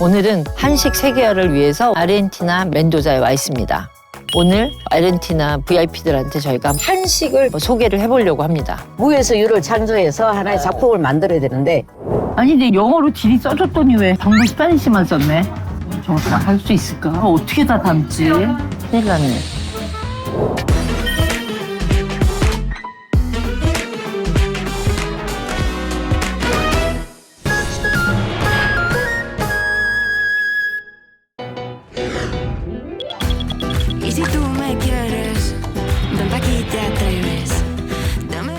오늘은 한식 세계화를 위해서 아르헨티나 멘도자에 와 있습니다. 오늘 아르헨티나 VIP들한테 저희가 한식을 뭐 소개를 해보려고 합니다. 무에서 유를 창조해서 하나의 작품을 만들어야 되는데 아니 근데 영어로 딜이 써줬더니 왜 전부 스페니쉬만 썼네? 저거 다할 수 있을까? 어떻게 다 담지? 큰일 났네.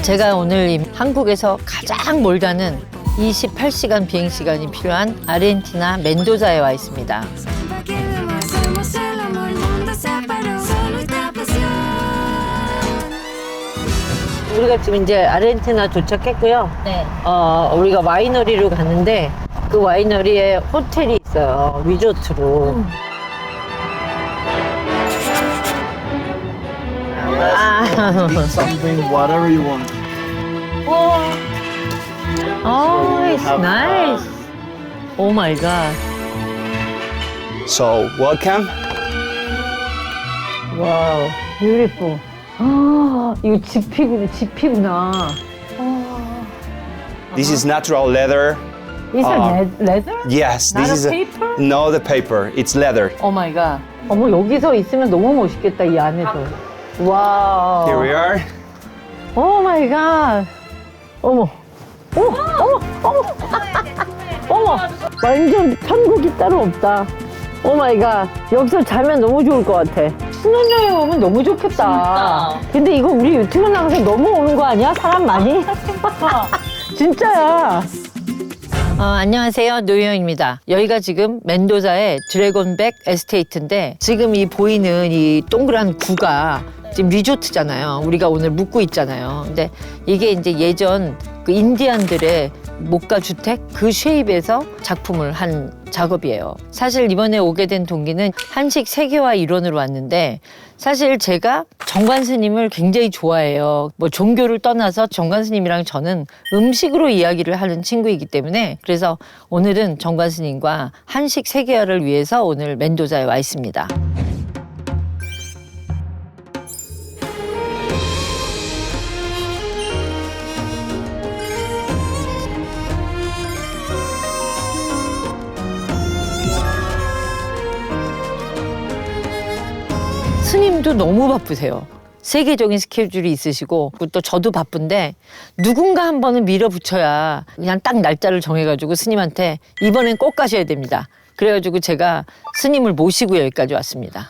제가 오늘 이 한국에서 가장 멀다는 28시간 비행 시간이 필요한 아르헨티나 멘도자에 와 있습니다. 우리가 지금 이제 아르헨티나 도착했고요. 네. 어, 우리가 와이너리로 갔는데 그 와이너리에 호텔이 있어요. 리조트로. 아, something, whatever you want. oh, it's nice. Oh my god. So, welcome. 와우, beautiful. 아, 이거 지피구나, 지피구나. This is natural leather. Is 아. it leather? Yes, Not this a is paper? no the paper. It's leather. 오 마이 갓. 어머, 여기서 있으면 너무 멋있겠다, 이 안에서. 와우. Here we are. 오 마 어머. 오, 어머, 어머. 어머. 완전 천국이 따로 없다. 오 마이 갓. 여기서 자면 너무 좋을 것 같아. 신혼여행 오면 너무 좋겠다. 근데 이거 우리 유튜브 나가서 너무 오는 거 아니야? 사람 많이? 진짜야. 어, 안녕하세요. 노영입니다. 여기가 지금 멘도자의 드래곤백 에스테이트인데 지금 이 보이는 이 동그란 구가 지금 리조트잖아요. 우리가 오늘 묵고 있잖아요. 근데 이게 이제 예전 그 인디안들의 목가 주택 그 쉐입에서 작품을 한 작업이에요. 사실 이번에 오게 된 동기는 한식 세계화 일원으로 왔는데 사실 제가 정관 스님을 굉장히 좋아해요. 뭐 종교를 떠나서 정관 스님이랑 저는 음식으로 이야기를 하는 친구이기 때문에 그래서 오늘은 정관 스님과 한식 세계화를 위해서 오늘 멘도자에 와 있습니다. 스님도 너무 바쁘세요. 세계적인 스케줄이 있으시고 또 저도 바쁜데 누군가 한 번은 밀어붙여야 그냥 딱 날짜를 정해가지고 스님한테 이번엔 꼭 가셔야 됩니다. 그래가지고 제가 스님을 모시고 여기까지 왔습니다.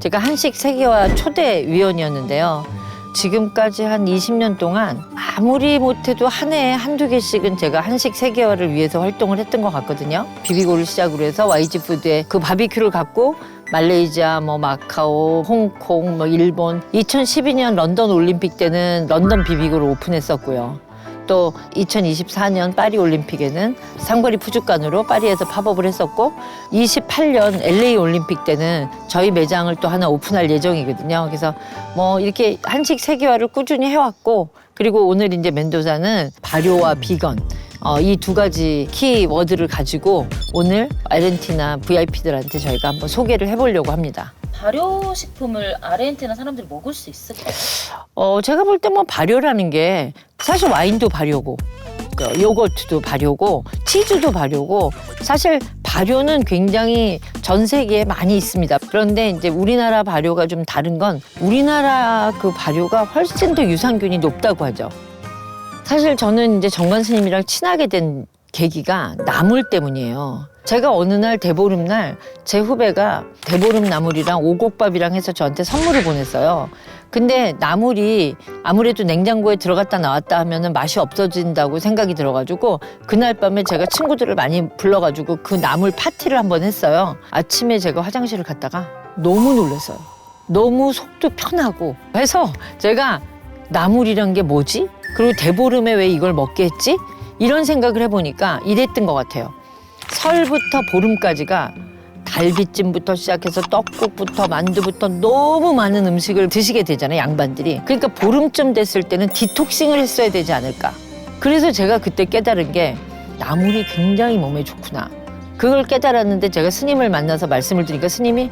제가 한식 세계화 초대 위원이었는데요. 지금까지 한 20년 동안 아무리 못해도 한 해에 한두 개씩은 제가 한식 세계화를 위해서 활동을 했던 것 같거든요. 비비고를 시작으로 해서 YG 푸드에 그 바비큐를 갖고 말레이시아, 뭐 마카오, 홍콩, 뭐 일본 2012년 런던 올림픽 때는 런던 비비고를 오픈했었고요. 또 2024년 파리 올림픽에는 상거리 푸주간으로 파리에서 팝업을 했었고 28년 LA 올림픽 때는 저희 매장을 또 하나 오픈할 예정이거든요. 그래서 뭐 이렇게 한식 세계화를 꾸준히 해왔고 그리고 오늘 이제 멘도자는 발효와 비건 어, 이 두 가지 키워드를 가지고 오늘 아르헨티나 VIP들한테 저희가 한번 소개를 해보려고 합니다. 발효식품을 아르헨티나 사람들이 먹을 수 있을까요? 어, 제가 볼 때 뭐 발효라는 게 사실 와인도 발효고 그 요거트도 발효고 치즈도 발효고 사실 발효는 굉장히 전 세계에 많이 있습니다. 그런데 이제 우리나라 발효가 좀 다른 건 우리나라 그 발효가 훨씬 더 유산균이 높다고 하죠. 사실 저는 이제 정관 스님이랑 친하게 된 계기가 나물 때문이에요. 제가 어느 날 대보름날 제 후배가 대보름 나물이랑 오곡밥이랑 해서 저한테 선물을 보냈어요. 근데 나물이 아무래도 냉장고에 들어갔다 나왔다 하면은 맛이 없어진다고 생각이 들어가지고 그날 밤에 제가 친구들을 많이 불러가지고 그 나물 파티를 한번 했어요. 아침에 제가 화장실을 갔다가 너무 놀랐어요. 너무 속도 편하고 해서 제가 나물이란 게 뭐지? 그리고 대보름에 왜 이걸 먹게 했지? 이런 생각을 해보니까 이랬던 것 같아요. 설부터 보름까지가 갈비찜부터 시작해서 떡국부터 만두부터 너무 많은 음식을 드시게 되잖아요, 양반들이. 그러니까 보름쯤 됐을 때는 디톡싱을 했어야 되지 않을까. 그래서 제가 그때 깨달은 게 나물이 굉장히 몸에 좋구나. 그걸 깨달았는데 제가 스님을 만나서 말씀을 드리니까 스님이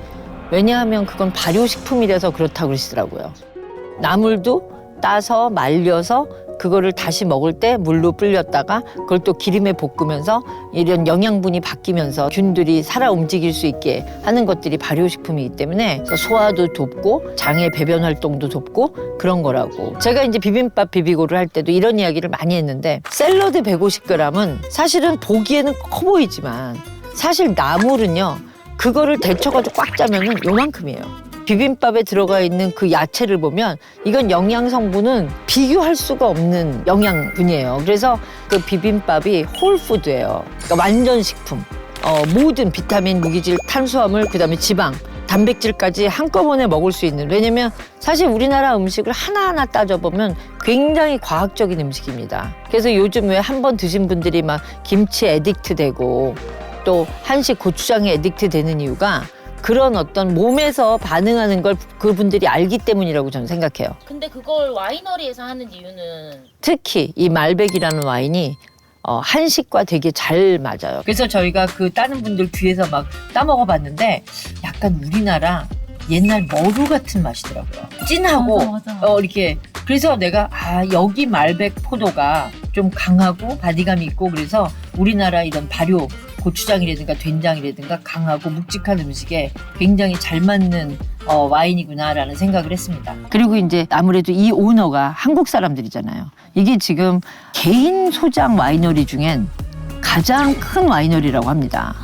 왜냐하면 그건 발효식품이라서 그렇다고 그러시더라고요. 나물도 따서 말려서 그거를 다시 먹을 때 물로 불렸다가 그걸 또 기름에 볶으면서 이런 영양분이 바뀌면서 균들이 살아 움직일 수 있게 하는 것들이 발효식품이기 때문에 소화도 돕고 장의 배변 활동도 돕고 그런 거라고 제가 이제 비빔밥 비비고를 할 때도 이런 이야기를 많이 했는데 샐러드 150g은 사실은 보기에는 커 보이지만 사실 나물은요 그거를 데쳐가지고 꽉 짜면은 요만큼이에요. 비빔밥에 들어가 있는 그 야채를 보면 이건 영양 성분은 비교할 수가 없는 영양분이에요. 그래서 그 비빔밥이 홀푸드예요. 그러니까 완전 식품. 어, 모든 비타민, 무기질, 탄수화물, 그다음에 지방, 단백질까지 한꺼번에 먹을 수 있는. 왜냐면 사실 우리나라 음식을 하나하나 따져보면 굉장히 과학적인 음식입니다. 그래서 요즘 왜 한 번 드신 분들이 막 김치 에딕트 되고 또 한식 고추장에 에딕트 되는 이유가 그런 어떤 몸에서 반응하는 걸 그분들이 알기 때문이라고 저는 생각해요. 근데 그걸 와이너리에서 하는 이유는 특히 이 말백이라는 와인이 어, 한식과 되게 잘 맞아요. 그래서 저희가 그 다른 분들 뒤에서 막 따먹어 봤는데 약간 우리나라 옛날 머루 같은 맛이더라고요. 진하고 맞아, 맞아. 어 이렇게 그래서 내가 아 여기 말백 포도가 좀 강하고 바디감이 있고 그래서 우리나라 이런 발효 고추장이라든가 된장이라든가 강하고 묵직한 음식에 굉장히 잘 맞는 어, 와인이구나라는 생각을 했습니다. 그리고 이제 아무래도 이 오너가 한국 사람들이잖아요. 이게 지금 개인 소장 와이너리 중엔 가장 큰 와이너리라고 합니다.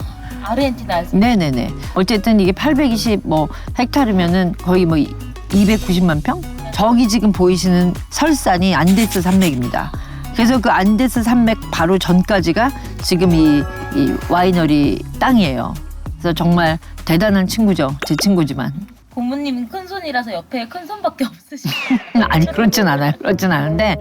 아르헨티나에서 네네네. 어쨌든 이게 820뭐 헥타르면은 거의 뭐 290만 평? 저기 지금 보이시는 설산이 안데스 산맥입니다. 그래서 그 안데스 산맥 바로 전까지가 지금 이, 이 와이너리 땅이에요. 그래서 정말 대단한 친구죠. 제 친구지만. 고모님은 큰 손이라서 옆에 큰 손밖에 없으시고 아니 그렇진 않아요. 그렇진 않은데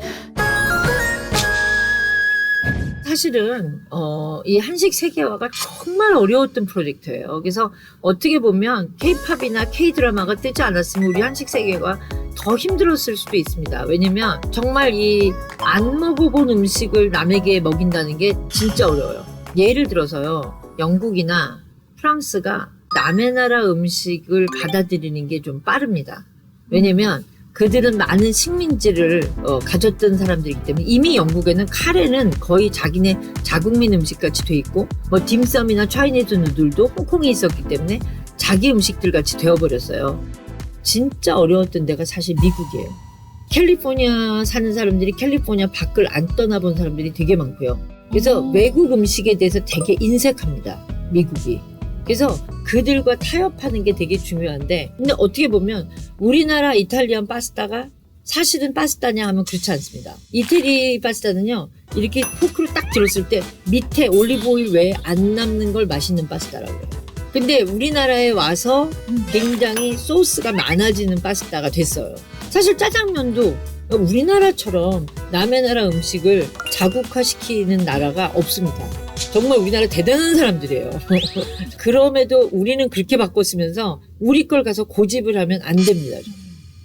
사실은 어, 이 한식 세계화가 정말 어려웠던 프로젝트예요. 그래서 어떻게 보면 K-팝이나 K-드라마가 뜨지 않았으면 우리 한식 세계가 더 힘들었을 수도 있습니다. 왜냐면 정말 이 안 먹어본 음식을 남에게 먹인다는 게 진짜 어려워요. 예를 들어서요. 영국이나 프랑스가 남의 나라 음식을 받아들이는 게 좀 빠릅니다. 왜냐면 그들은 많은 식민지를 어, 가졌던 사람들이기 때문에 이미 영국에는 카레는 거의 자기네 자국민 음식 같이 돼 있고 뭐 딤섬이나 차이니즈 누들도 홍콩에 있었기 때문에 자기 음식들 같이 되어버렸어요. 진짜 어려웠던 데가 사실 미국이에요. 캘리포니아 사는 사람들이 캘리포니아 밖을 안 떠나본 사람들이 되게 많고요. 그래서 음. 외국 음식에 대해서 되게 인색합니다. 미국이. 그래서 그들과 타협하는 게 되게 중요한데 근데 어떻게 보면 우리나라 이탈리안 파스타가 사실은 파스타냐 하면 그렇지 않습니다. 이태리 파스타는요 이렇게 포크를 딱 들었을 때 밑에 올리브 오일 외에 안 남는 걸 맛있는 파스타라고 해요. 근데 우리나라에 와서 굉장히 소스가 많아지는 파스타가 됐어요. 사실 짜장면도 우리나라처럼 남의 나라 음식을 자국화시키는 나라가 없습니다. 정말 우리나라 대단한 사람들이에요. 그럼에도 우리는 그렇게 바꿨으면서 우리 걸 가서 고집을 하면 안 됩니다.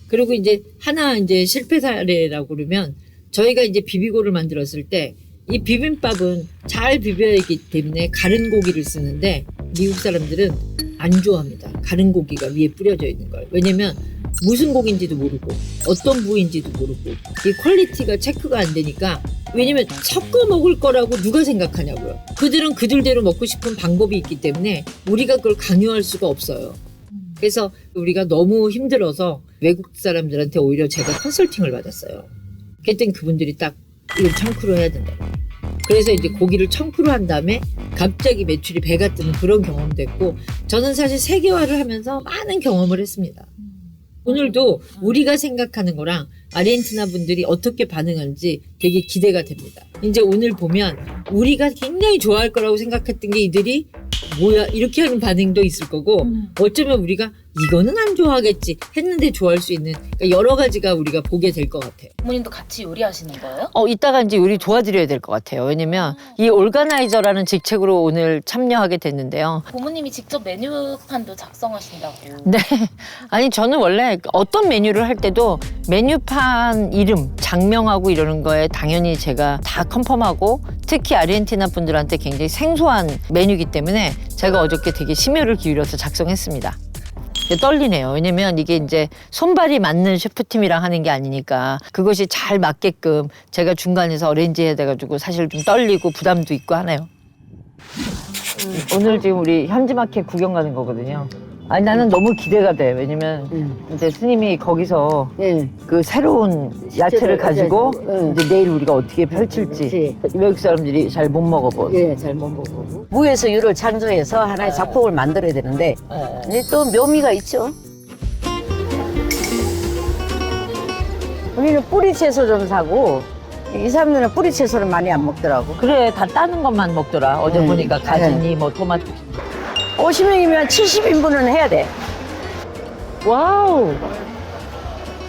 그리고 이제 하나 이제 실패 사례라고 그러면 저희가 이제 비비고를 만들었을 때 이 비빔밥은 잘 비벼야 하기 때문에 가른 고기를 쓰는데 미국 사람들은 안 좋아합니다. 가른 고기가 위에 뿌려져 있는 걸. 왜냐면 무슨 고기인지도 모르고 어떤 부위인지도 모르고 이 퀄리티가 체크가 안 되니까 왜냐면 섞어 먹을 거라고 누가 생각하냐고요. 그들은 그들대로 먹고 싶은 방법이 있기 때문에 우리가 그걸 강요할 수가 없어요. 그래서 우리가 너무 힘들어서 외국 사람들한테 오히려 제가 컨설팅을 받았어요. 그랬더니 그분들이 딱 이걸 청크로 해야 된다고. 그래서 이제 고기를 청크로 한 다음에 갑자기 매출이 배가 뜨는 그런 경험도 했고 저는 사실 세계화를 하면서 많은 경험을 했습니다. 오늘도 우리가 생각하는 거랑 아르헨티나 분들이 어떻게 반응하는지 되게 기대가 됩니다. 이제 오늘 보면 우리가 굉장히 좋아할 거라고 생각했던 게 이들이 뭐야 이렇게 하는 반응도 있을 거고 어쩌면 우리가 이거는 안 좋아하겠지 했는데 좋아할 수 있는 그러니까 여러 가지가 우리가 보게 될 것 같아요. 부모님도 같이 요리하시는 거예요? 어, 이따가 이제 우리 도와드려야 될 것 같아요. 왜냐면 이 올가나이저라는 직책으로 오늘 참여하게 됐는데요. 부모님이 직접 메뉴판도 작성하신다고. 네. 아니, 저는 원래 어떤 메뉴를 할 때도 메뉴판 이름, 장명하고 이러는 거에 당연히 제가 다 컨펌하고 특히 아르헨티나 분들한테 굉장히 생소한 메뉴이기 때문에 제가 어저께 되게 심혈을 기울여서 작성했습니다. 떨리네요. 왜냐면 이게 이제 손발이 맞는 셰프팀이랑 하는 게 아니니까 그것이 잘 맞게끔 제가 중간에서 어레인지 해야 돼가지고 사실 좀 떨리고 부담도 있고 하네요. 오늘 지금 우리 현지마켓 구경 가는 거거든요. 아니 나는 너무 기대가 돼. 왜냐면 응. 이제 스님이 거기서 예. 그 새로운 야채를 가지고 응. 이제 내일 우리가 어떻게 펼칠지 외국 사람들이 잘 못 먹어본. 예, 잘 못 먹고. 무에서 유를 창조해서 하나의 작품을 만들어야 되는데 근데 또 묘미가 있죠. 우리는 뿌리 채소 좀 사고 이 사람들은 뿌리 채소를 많이 안 먹더라고. 그래 다 따는 것만 먹더라. 어제 음. 보니까 가지니 뭐 토마토. 50명이면 70인분은 해야 돼. 와우.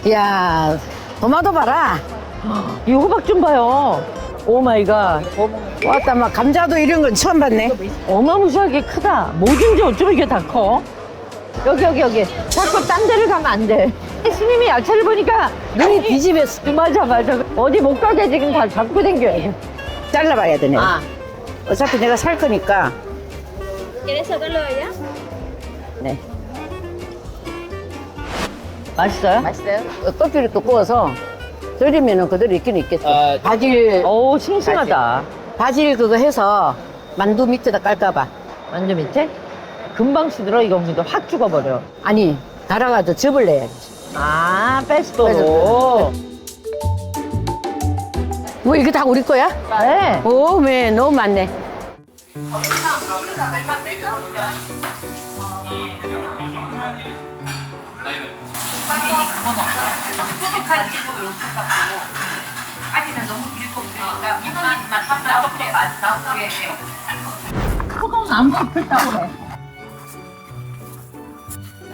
이야, 토마토 봐라. 이 호박 좀 봐요. 오 마이 갓. 왔다, 막 감자도 이런 건 처음 봤네. 어마무시하게 크다. 뭐든지 어쩜 이게 다 커? 여기 여기 여기. 자꾸 딴 데를 가면 안 돼. 스님이 야채를 보니까 눈이 뒤집혔어. 맞아 맞아. 어디 못 가게 지금 다 잡고 댕겨야 돼. 잘라봐야 되네. 아. 어차피 내가 살 거니까. 네. 맛있어요? 맛있어요? 껍질을 또 구워서 절이면은 그대로 있긴 있겠어. 바질, 오 싱싱하다. 바질 그거 해서 만두 밑에다 깔까봐. 완전 밑에? 금방 시들어 이거 근데 확 죽어버려. 아니, 달아가지고 즙을 내야지. 아. 페스토로. 뭐 이거 다 우리 거야? 네. 오, 왜 너무 많네.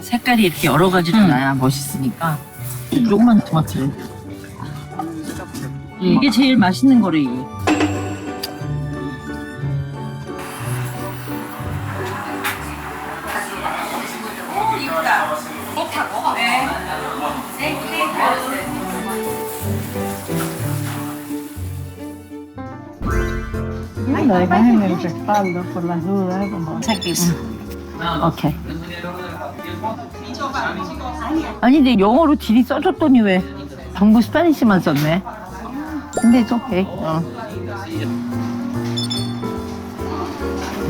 색깔이 이렇게 여러 가지로 나야 멋있으니까 조그만 토마토를. 이게 제일 맛있는 거래 이게. 오케이. 아니 근데 영어로 딜이 써줬더니 왜 전부 스페니시만 썼네. 근데 오케이. 어.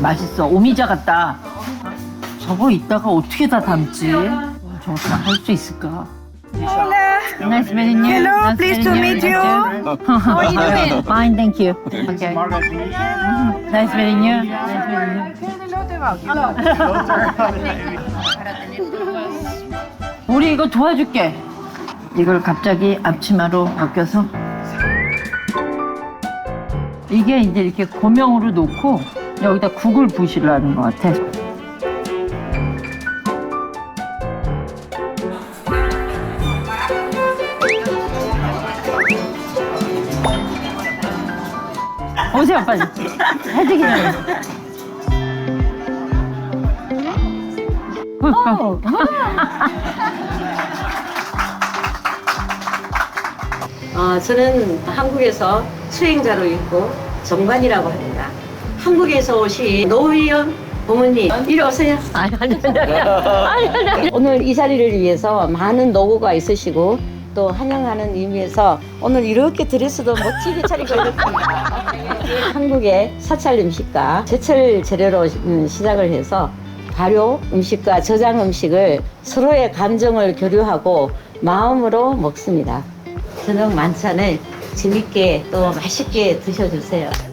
맛있어. 오미자 같다. 저거 이따가 어떻게 다 담지? 와, 저거 다 할 수 있을까? Nice meeting you. Hello, pleased to meet you. How are you doing? Fine, thank you. Okay. Nice meeting you. Nice meeting you. 우리 이거 도와줄게. 이걸 갑자기 앞치마로 벗겨서 이게 이제 이렇게 고명으로 놓고 여기다 국을 부시려는 것 같아. 오세요 빨리. 해주기 전에. 어, 저는 한국에서 수행자로 있고 정관이라고 합니다. 한국에서 오신 노희연 부모님 이리 오세요. 아니 아니 아니 아니 아니 아니. 오늘 이 자리를 위해서 많은 노고가 있으시고 또 환영하는 의미에서 오늘 이렇게 드레스도 멋지게 차리고 있습니다. 한국의 사찰 음식과 제철 재료로 음, 시작을 해서 발효 음식과 저장 음식을 서로의 감정을 교류하고 마음으로 먹습니다. 저녁 만찬을 재밌게 또 맛있게 드셔주세요.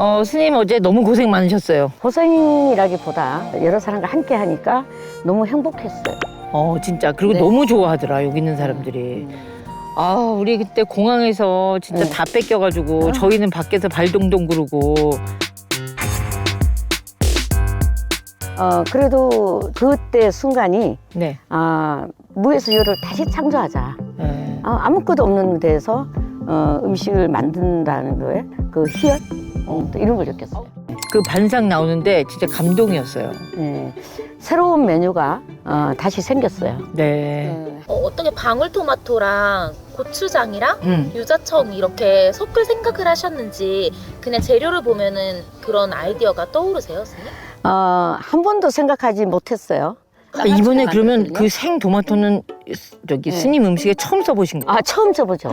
어, 스님 어제 너무 고생 많으셨어요. 고생이라기보다 여러 사람과 함께 하니까 너무 행복했어요. 어, 진짜. 그리고 네. 너무 좋아하더라, 여기 있는 사람들이. 아, 우리 그때 공항에서 진짜 네. 다 뺏겨가지고 저희는 밖에서 발동동 구르고 어, 그래도 그때 순간이 네. 아, 무에서 유를 다시 창조하자. 네. 아, 아무것도 없는 데서 어, 음식을 만든다는 거에 그 희열 어, 또 이런 걸 느꼈어요. 그 반상 나오는데 진짜 감동이었어요. 네. 새로운 메뉴가 어, 다시 생겼어요. 네. 어, 어떻게 방울토마토랑 고추장이랑 음. 유자청 이렇게 섞을 생각을 하셨는지 그냥 재료를 보면은 그런 아이디어가 떠오르세요, 선생님? 어, 한 번도 생각하지 못했어요. 아, 이번에 그러면. 그생 토마토는 저기 네. 스님 음식에 처음 써보신 거예요? 아, 처음 써보죠.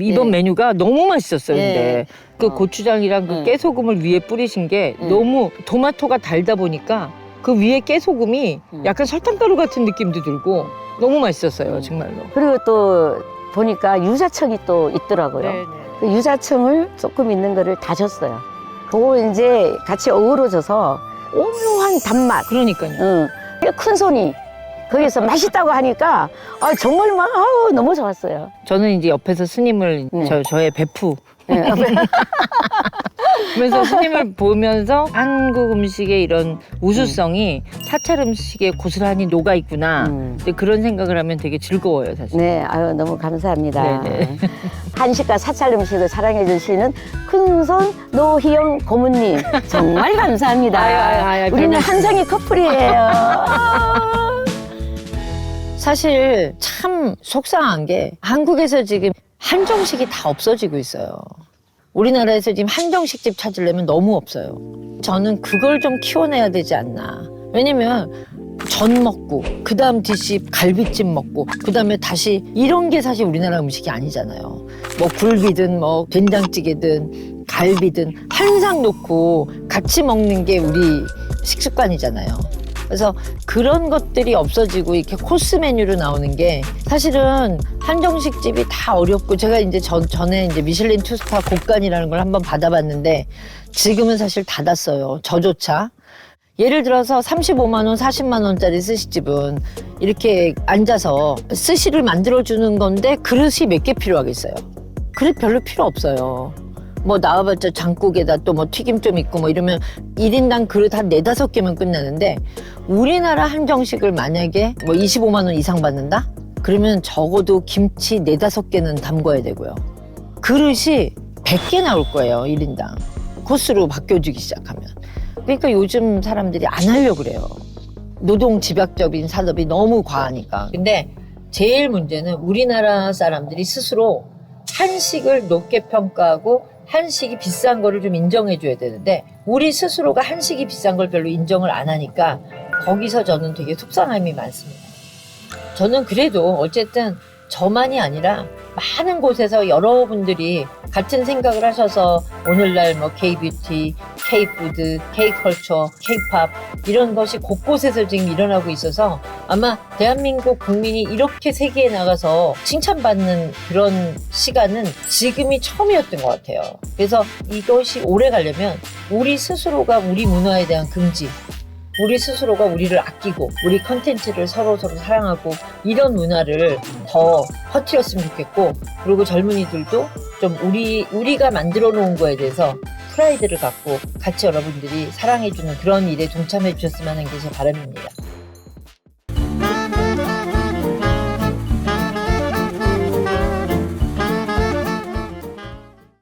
이번 네. 메뉴가 너무 맛있었어요. 네. 근데 그 어. 고추장이랑 그 네. 깨소금을 위에 뿌리신 게 네. 너무 토마토가 달다 보니까 그 위에 깨소금이 음. 약간 설탕가루 같은 느낌도 들고 너무 맛있었어요, 음. 정말로. 그리고 또 보니까 유자청이 또 있더라고요. 네. 그 유자청을 조금 있는 거를 다졌어요. 그거 이제 같이 어우러져서 오묘한 단맛. 그러니까요. 응. 큰 손이 거기서 맛있다고 하니까 아, 정말 막 아우, 너무 좋았어요. 저는 이제 옆에서 스님을 네. 저 저의 베프 네. 그래서 스님을 보면서 한국 음식의 이런 우수성이 사찰 음식에 고스란히 녹아 있구나. 음. 근데 그런 생각을 하면 되게 즐거워요, 사실. 네, 아유 너무 감사합니다. 네네. 한식과 사찰 음식을 사랑해 주시는 큰손 노희영 고모님 정말 감사합니다. 아유, 아유, 아유, 별 우리는 말씀. 한상의 커플이에요. 사실 참 속상한 게 한국에서 지금 한정식이 다 없어지고 있어요. 우리나라에서 지금 한정식집 찾으려면 너무 없어요. 저는 그걸 좀 키워내야 되지 않나. 왜냐면 전 먹고 그 다음 디시 갈비찜 먹고 그 다음에 다시 이런 게 사실 우리나라 음식이 아니잖아요. 뭐 굴비든 뭐 된장찌개든 갈비든 한상 놓고 같이 먹는 게 우리 식습관이잖아요. 그래서 그런 것들이 없어지고 이렇게 코스 메뉴로 나오는 게 사실은 한정식 집이 다 어렵고 제가 이제 전, 전에 이제 미슐린 투스타 곡간이라는 걸 한번 받아봤는데 지금은 사실 닫았어요. 저조차. 예를 들어서 35만 원, 40만 원짜리 스시집은 이렇게 앉아서 스시를 만들어 주는 건데 그릇이 몇 개 필요하겠어요. 그릇 별로 필요 없어요. 뭐 나와봤자 장국에다 또 뭐 튀김 좀 있고 뭐 이러면 1인당 그릇 한 네다섯 개면 끝나는데 우리나라 한정식을 만약에 뭐 25만 원 이상 받는다? 그러면 적어도 김치 네다섯 개는 담궈야 되고요. 그릇이 100개 나올 거예요, 1인당. 코스로 바뀌어주기 시작하면. 그러니까 요즘 사람들이 안 하려고 그래요. 노동 집약적인 산업이 너무 과하니까. 근데 제일 문제는 우리나라 사람들이 스스로 한식을 높게 평가하고 한식이 비싼 거를 좀 인정해 줘야 되는데 우리 스스로가 한식이 비싼 걸 별로 인정을 안 하니까 거기서 저는 되게 속상함이 많습니다. 저는 그래도 어쨌든 저만이 아니라 많은 곳에서 여러분들이 같은 생각을 하셔서 오늘날 뭐 K-뷰티, K-푸드, K-컬처, K-팝 이런 것이 곳곳에서 지금 일어나고 있어서 아마 대한민국 국민이 이렇게 세계에 나가서 칭찬받는 그런 시간은 지금이 처음이었던 것 같아요. 그래서 이것이 오래 가려면 우리 스스로가 우리 문화에 대한 긍지, 우리 스스로가 우리를 아끼고 우리 컨텐츠를 서로 서로 사랑하고 이런 문화를 더 퍼뜨렸으면 좋겠고 그리고 젊은이들도 좀 우리 우리가 만들어 놓은 거에 대해서 프라이드를 갖고 같이 여러분들이 사랑해 주는 그런 일에 동참해 주셨으면 하는 게 제 바람입니다.